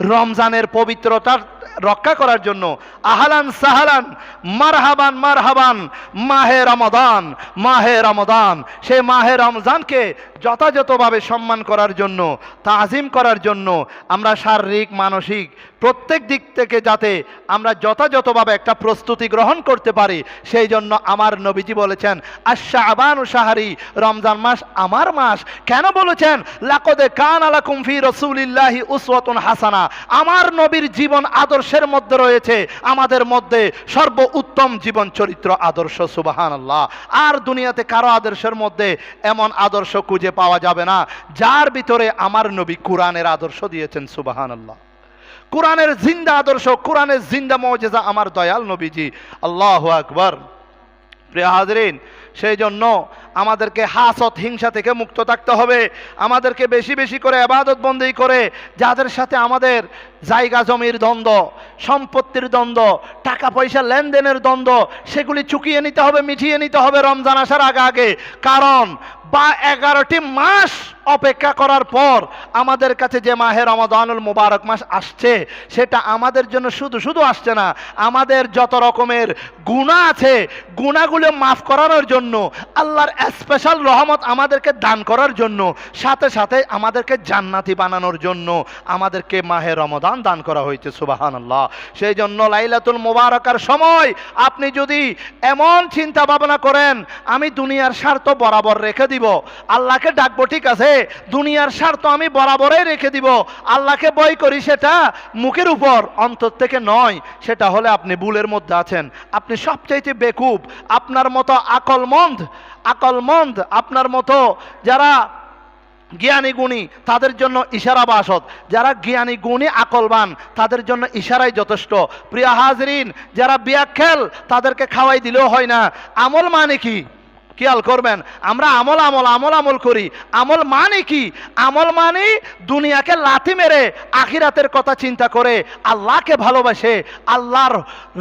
রমজানের পবিত্রতার রক্ষা করার জন্য আহালান সাহালান, মারহাবান মারহাবান, মাহে রমদান মাহে রমদান। সে মাহে রমজানকে যথাযথভাবে সম্মান করার জন্য, তাজিম করার জন্য আমরা শারীরিক, মানসিক প্রত্যেক দিক থেকে যাতে আমরা যথাযথভাবে একটা প্রস্তুতি গ্রহণ করতে পারি, সেই জন্য আমার নবীজি বলেছেন আশা আবানু সাহারি রমজান মাস আমার মাস। কেন বলেছেন? লাকদে কান আলা কুমফি রসুলিল্লাহি উসওয়াতুন হাসানা। আমার নবীর জীবন আদর্শের মধ্যে রয়েছে, আমাদের মধ্যে সর্ব উত্তম জীবন চরিত্র আদর্শ সুবাহান আল্লাহ আর দুনিয়াতে কারও আদর্শের মধ্যে এমন আদর্শ খুঁজে পাওয়া যাবে না। যার ভিতরে আমার নবী কোরআনের আদর্শ দিয়েছেন সুবাহান আল্লাহ কোরআনের জিন্দা আদর্শ, কোরআনের জিন্দা মজেজা আমার দয়াল নবীজি। আল্লাহ আকবর। প্রিয় হাজরিন, সেই জন্য আমাদেরকে হাসত, হিংসা থেকে মুক্ত থাকতে হবে। আমাদেরকে বেশি বেশি করে আবাদত বন্দি করে, যাদের সাথে আমাদের জায়গা জমির দ্বন্দ্ব, সম্পত্তির দ্বন্দ্ব টাকা পয়সা লেনদেনের দ্বন্দ্ব, সেগুলি চুকিয়ে নিতে হবে, মিটিয়ে নিতে হবে রমজান আসার আগে আগে। কারণ বা এগারোটি মাস অপেক্ষা করার পর আমাদের কাছে যে মাহে রমাদানুল মুবারক মাস আসছে, সেটা আমাদের জন্য শুধু শুধু আসছে না, আমাদের যত রকমের গুণা আছে গুণাগুলো মাফ করানোর জন্য আল্লাহর স্পেশাল রহমত আমাদেরকে দান করার জন্য, সাথে সাথে আমাদেরকে জান্নাতি বানানোর জন্য আমাদেরকে মাহে রমদান দান করা হয়েছে সুবাহান আল্লাহ সেই জন্য লাইলাতুল মুবারকার সময় আপনি যদি এমন চিন্তা ভাবনা করেন, আমি দুনিয়ার স্বার্থ বরাবর রেখে দিব, আল্লাহকে ডাকবো, ঠিক আছে? দুনিয়ার স্বার্থ আমি বরাবরই রেখে দিব, আল্লাহকে বই করি সেটা মুখের উপর, অন্তর থেকে নয়, সেটা হলে আপনি ভুলের মধ্যে আছেন। আপনি সবচাইতে বেকুব, আপনার মতো আকলমন্দ আকলমন্দ আপনার মতো যারা জ্ঞানী গুণী, তাদের জন্য ইশারা বাসত যারা জ্ঞানী গুণী, আকলবান, তাদের জন্য ইশারাই যথেষ্ট। প্রিয়া হাজরিন, যারা বিয়াক্ষেল, তাদেরকে খাওয়াই দিলেও হয় না। আমল মানে কি? খেয়াল করবেন, আমরা আমল আমল আমল আমল করি। আমল মানে কি? আমল মানে দুনিয়াকে লাথি মেরে আখিরাতের কথা চিন্তা করে, আল্লাহকে ভালোবাসে, আল্লাহর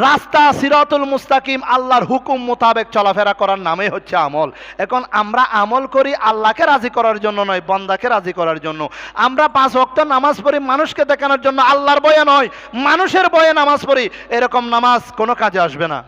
রাস্তা, সিরাতুল মুস্তাকিম, আল্লাহর হুকুম মোতাবেক চলাফেরা করার নামে হচ্ছে আমল। এখন আমরা আমল করি আল্লাহকে রাজি করার জন্য নয়, বন্দাকে রাজি করার জন্য। আমরা পাঁচ ওয়াক্ত নামাজ পড়ি, মানুষকে দেখানোর জন্য আল্লাহর বয়ে নয়, মানুষের বয়ে নামাজ পড়ি। এরকম নামাজ কোনো কাজে আসবে না।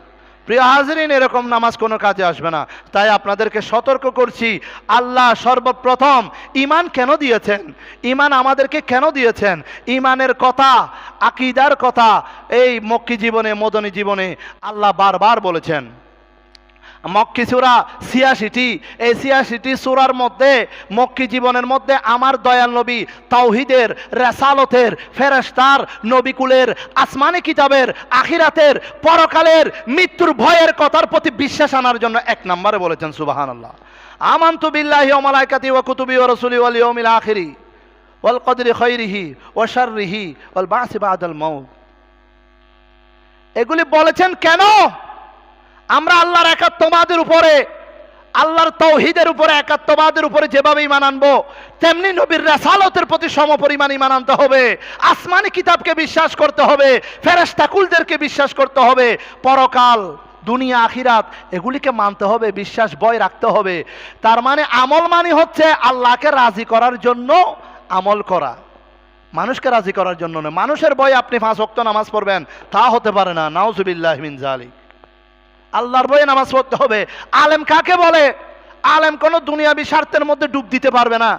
প্রিয় হাজরিন, এরকম নামাজ কোনো কাজে আসবে না। তাই আপনাদেরকে সতর্ক করছি, আল্লাহ সর্বপ্রথম ইমান কেন দিয়েছেন? ইমান আমাদেরকে কেন দিয়েছেন? ইমানের কথা, আকিদার কথা, এই মক্কি জীবনে, মদনী জীবনে আল্লাহ বারবার বলেছেন। মক্কি সুরা ছিয়াশিটি। এই ছিয়াশিটি সুরার মধ্যে, মক্কি জীবনের মধ্যে আমার দয়াল নবী তাওহিদের রেসালতের ফেরেস্তার নবিকুলের আসমানি কিতাবের আখিরাতের পরকালের মৃত্যুর ভয়ের কথার প্রতি বিশ্বাস আনার জন্য এক নম্বরে বলেছেন সুবাহান আল্লাহ আমান্তু বিল্লাহি ওয়া মালাইকাতি ওয়া কুতুবি ওয়া রাসূলি ওয়াল ইয়াউমিল আখিরি ওয়াল কদরি খাইরিহি ওয়া শাররিহি ওয়াল বাসি বাদাল মাউত। এগুলি বলেছেন কেন? আমরা আল্লাহর একাত্মবাদের উপরে, আল্লাহর তৌহিদের উপরে, একাত্মবাদের উপরে যেভাবে ইমান তেমনি নবীর রেসালতের প্রতি সমপরিমাণ ইমান আনতে হবে, আসমানি কিতাবকে বিশ্বাস করতে হবে ফেরেস্তাকুলদেরকে বিশ্বাস করতে হবে, পরকাল, দুনিয়া, আখিরাত, এগুলিকে মানতে হবে, বিশ্বাস বয় রাখতে হবে। তার মানে আমল মানে হচ্ছে আল্লাহকে রাজি করার জন্য আমল করা। মানুষকে রাজি করার জন্য নয়। মানুষের বই আপনি ফাঁস ওয়াক্ত নামাজ পড়বেন, তা হতে পারে না। নাউজুবিল্লাহ মিন জালিক আল্লাহর বইয়ে নামাজ পড়তে হবে। আলেম কাকে বলে? আলেম কোনো দুনিয়াবি স্বার্থের মধ্যে ডুব দিতে পারবে না।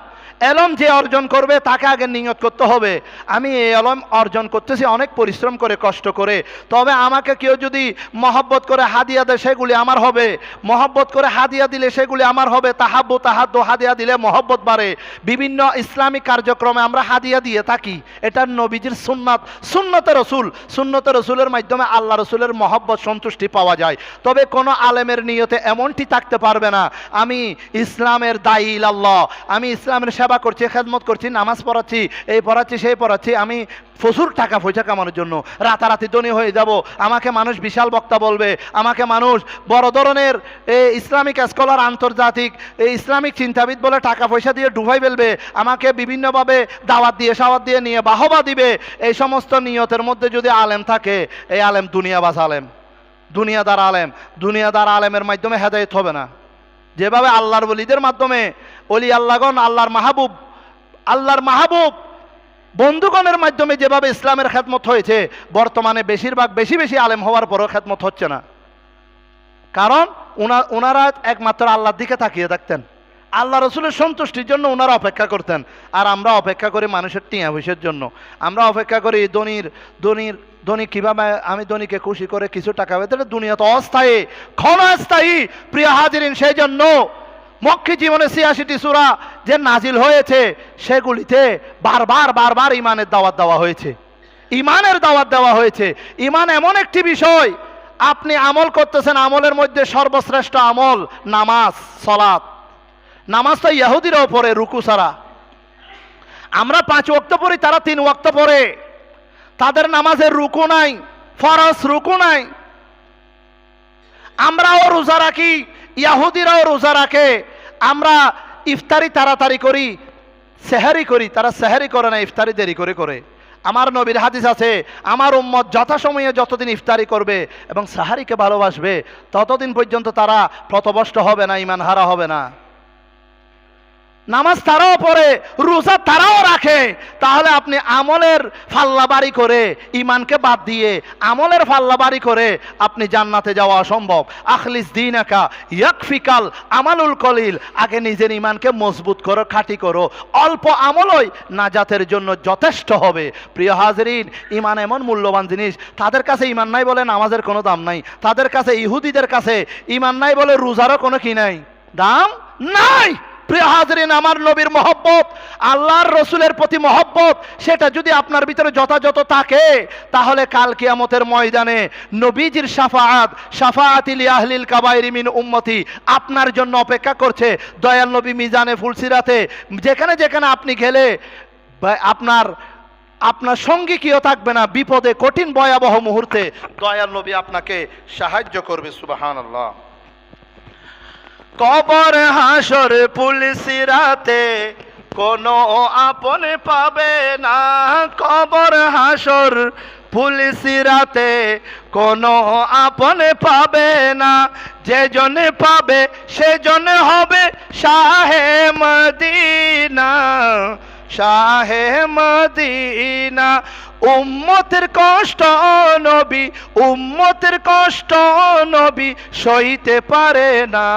এলম যে অর্জন করবে, তাকে আগে নিয়ত করতে হবে। আমি এই এলম অর্জন করতেছি, অনেক পরিশ্রম করে, কষ্ট করে। তবে আমাকে কেউ যদি মহব্বত করে হাদিয়া দেয়, সেগুলি আমার হবে। মহব্বত করে হাদিয়া দিলে সেগুলি আমার হবে। তাহাব্বু, তাহাদ্দু, হাদিয়া দিলে মহব্বত বাড়ে। বিভিন্ন ইসলামিক কার্যক্রমে আমরা হাদিয়া দিয়ে থাকি। এটা নবীজির সুন্নাত। সুন্নতে রসুল। সুন্নতে রসুলের মাধ্যমে আল্লাহ রসুলের মহব্বত, সন্তুষ্টি পাওয়া যায়। তবে কোনো আলেমের নিয়তে এমনটি থাকতে পারবে না। আমি ইসলামের দায়ী আল্লাহ আমি ইসলামের সেবা করছি, খেদমত করছি, নামাজ পড়াচ্ছি, এই পড়াচ্ছি, সেই পড়াচ্ছি, আমি প্রচুর টাকা পয়সা কামানোর জন্য রাতারাতি ধনী হয়ে যাব। আমাকে মানুষ বিশাল বক্তা বলবে, আমাকে মানুষ বড় ধরনের এই ইসলামিক স্কলার আন্তর্জাতিক এই ইসলামিক চিন্তাবিদ বলে টাকা পয়সা দিয়ে ডুবাই ফেলবে, আমাকে বিভিন্নভাবে দাওয়াত দিয়ে, সাওয়াত দিয়ে নিয়ে বাহবা দিবে। এই সমস্ত নিয়তের মধ্যে যদি আলেম থাকে, এই আলেম দুনিয়াবাস আলেম, দুনিয়াদার আলেম, দুনিয়াদার আলেমের মাধ্যমে হেদায়ত হবে না। যেভাবে আল্লাহর বলিদের মাধ্যমে অলি আল্লাহগণ, আল্লাহর মাহবুব আল্লাহর মাহবুব, বন্ধুগণের মাধ্যমে যেভাবে ইসলামের খেদমত হয়েছে, বর্তমানে বেশিরভাগ বেশি বেশি আলেম হওয়ার পরও খেদমত হচ্ছে না। কারণ ওনা- ওনারা একমাত্র আল্লাহর দিকে তাকিয়ে থাকতেন। আল্লাহ রসুলের সন্তুষ্টির জন্য ওনারা অপেক্ষা করতেন। আর আমরা অপেক্ষা করি মানুষের টিয়া পয়সার জন্য। আমরা অপেক্ষা করি ধনির ধনির, ধনী কীভাবে আমি ধনীকে খুশি করে কিছু টাকা পেতে দুনিয়া তো অস্থায়ী, ক্ষণস্থায়ী প্রিয় হাজিরিন সেই জন্য মক্ষী জীবনে ছিয়াশিটি সুরা যে নাজিল হয়েছে, সেগুলিতে বারবার বারবার ইমানের দাওয়াত দেওয়া হয়েছে। ইমানের দাওয়াত দেওয়া হয়েছে। ইমান এমন একটি বিষয়, আপনি আমল করতেছেন, আমলের মধ্যে সর্বশ্রেষ্ঠ আমল নামাজ সলাৎ নামাজ তো ইহুদির ওপরে রুকু ছাড়া। আমরা পাঁচ ওয়াক্ত পড়ি, তারা তিন ওয়াক্ত পড়ে। তাদের নামাজের রুকু নাই, ফরজ রুকু নাই। আমরাও রোজা রাখি, ইয়াহুদিরাও রোজা রাখে। আমরা ইফতারি তাড়াতাড়ি করি, সেহারি করি, তারা সেহারি করে না, ইফতারি দেরি করে করে। আমার নবীর হাদিস আছে, আমার উম্মত যথাসময়ে যতদিন ইফতারি করবে এবং সাহারিকে ভালোবাসবে, ততদিন পর্যন্ত তারা প্রতবষ্ট হবে না ইমান হারা হবে না। নামাজ তারাও পড়ে, রোজা তারাও রাখে। তাহলে আপনি আমলের ফাল্লাবাড়ি করে ইমানকে বাদ দিয়ে আমলের ফাল্লাবাড়ি করে আপনি জান্নাতে যাওয়া অসম্ভব। আখলিস দিন একা ইয়াকফিকাল আমালুল কলিল। আগে নিজের ইমানকে মজবুত করো, খাঁটি করো। অল্প আমলই নাজাতের জন্য যথেষ্ট হবে। প্রিয় হাজরিন ইমান এমন মূল্যবান জিনিস, তাদের কাছে ইমান নাই বলে নামাজের কোনো দাম নাই। তাদের কাছে ইহুদিদের কাছে ইমান নাই বলে রোজারও কোনো কি নাই? দাম নাই! প্রিয় হাজরিন, আমার নবীর মহব্বত, আল্লাহর রসুলের প্রতি মহব্বত, সেটা যদি আপনার ভিতরে যথাযথ থাকে, তাহলে কাল কিয়ামতের ময়দানে নবীজির সাফাআত সাফাআতিল আহলিল কাবাইরি মিন উম্মতি আপনার জন্য অপেক্ষা করছে। দয়াল নবী মিজানে ফুলসিরাতে, যেখানে যেখানে আপনি গেলে আপনার আপনার সঙ্গী কেউ থাকবে না, বিপদে, কঠিন, ভয়াবহ মুহূর্তে দয়াল নবী আপনাকে সাহায্য করবে সুবাহান আল্লাহ কবর হাসর পুলিশ রাতে, কোনো আপন পাবে না। কবর হাসর রাতে, কোনো আপন পাবে না। যে জনে পাবে, সে জনে হবে শাহে মদিনা। শাহে মদিনা, উম্মতের কষ্ট নবী, উম্মতের কষ্ট নবী সইতে পারে না।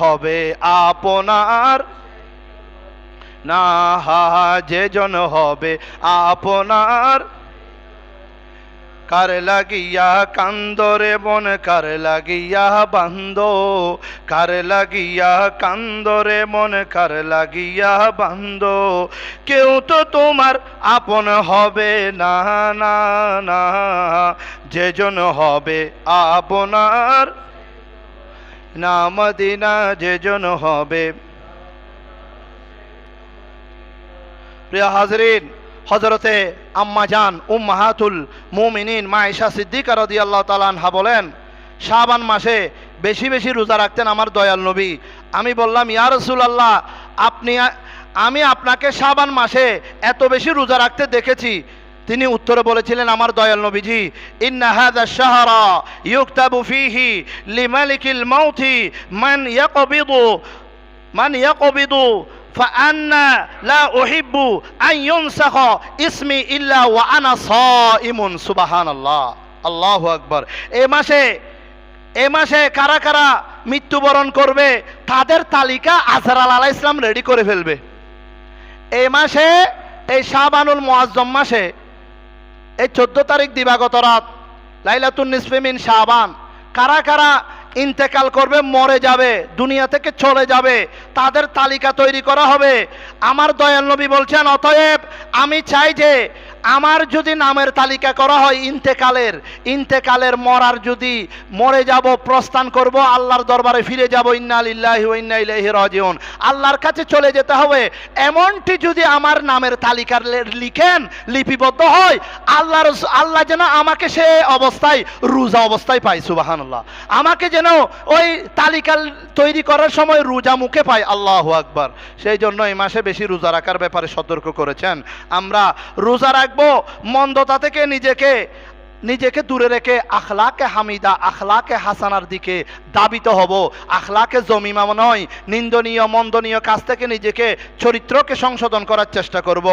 হবে আপনার, না, যে জন হবে আপনার। কার লাগিয়া কান্দরে বন, কার লাগিয়া বান্দ কার লাগিয়া কান্দরে মন কার লাগিয়া বান্দ কেউ তো তোমার আপন হবে না না না যে জন হবে আপনার। না মদিনা যে জন হবে। প্রিয় হাজরিন হজরতে আম্মা জান উম্মাহাতুল মুমিনিন মায়েশা সিদ্দিকা রদি আল্লাহ তালানহা বলেন, শাবান মাসে বেশি বেশি রোজা রাখতেন আমার দয়াল নবী। আমি বললাম, ইয়া রসুলাল্লাহ, আপনি আমি আপনাকে শাবান মাসে এত বেশি রোজা রাখতে দেখেছি। তিনি উত্তরে বলেছিলেন, আমার দয়াল নবীজি, ইন্না হাদা শাহরা ইউকতাবু ফিহি মান ইয়াকবিদু, মান فأنا لا أحب أن ينسخ اسمي إلا وأنا صائم سبحان الله الله أكبر এ মাসে এ মাসে কারা কারা মৃত্যুবরণ করবে তাদের তালিকা আজরাল আলাহ ইসলাম রেডি করে ফেলবে এই মাসে এই শাবানুল মুআজ্জম মাসে এই চোদ্দ তারিখ দিবাগত রাত লাইলাতুন নিসফেমিন শাবান কারা কারা ইন্তেকাল করবে, মরে যাবে, দুনিয়া থেকে চলে যাবে। তাদের তালিকা তৈরি করা হবে। আমার দয়াল নবী বলছেন, অতএব আমি চাই যে আমার যদি নামের তালিকা করা হয় ইন্তেকালের ইন্তেকালের মরার যদি মরে যাব, প্রস্থান করব, আল্লাহর দরবারে ফিরে যাব, ইন্না ইলাইহি রাজিউন। আল্লাহর কাছে চলে যেতে হবে। এমনটি যদি আমার নামের তালিকার লিখেন, লিপিবদ্ধ হয়, আল্লাহর আল্লাহ যেন আমাকে সে অবস্থায়, রোজা অবস্থায় পাই সুবাহান্লাহ আমাকে যেন ওই তালিকা তৈরি করার সময় রোজা মুখে পাই আল্লাহ আকবার। সেই জন্য এই মাসে বেশি রোজা রাখার ব্যাপারে সতর্ক করেছেন। আমরা রোজা রাখব মন্দতা থেকে নিজেকে নিজেকে দূরে রেখে আখলাকে হামিদা, আখলাকে হাসানার দিকে দাবিত হব। আখলাকে জমিমা নয়, নিন্দনীয়, মন্দনীয় কাজ থেকে নিজেকে, চরিত্রকে সংশোধন করার চেষ্টা করব।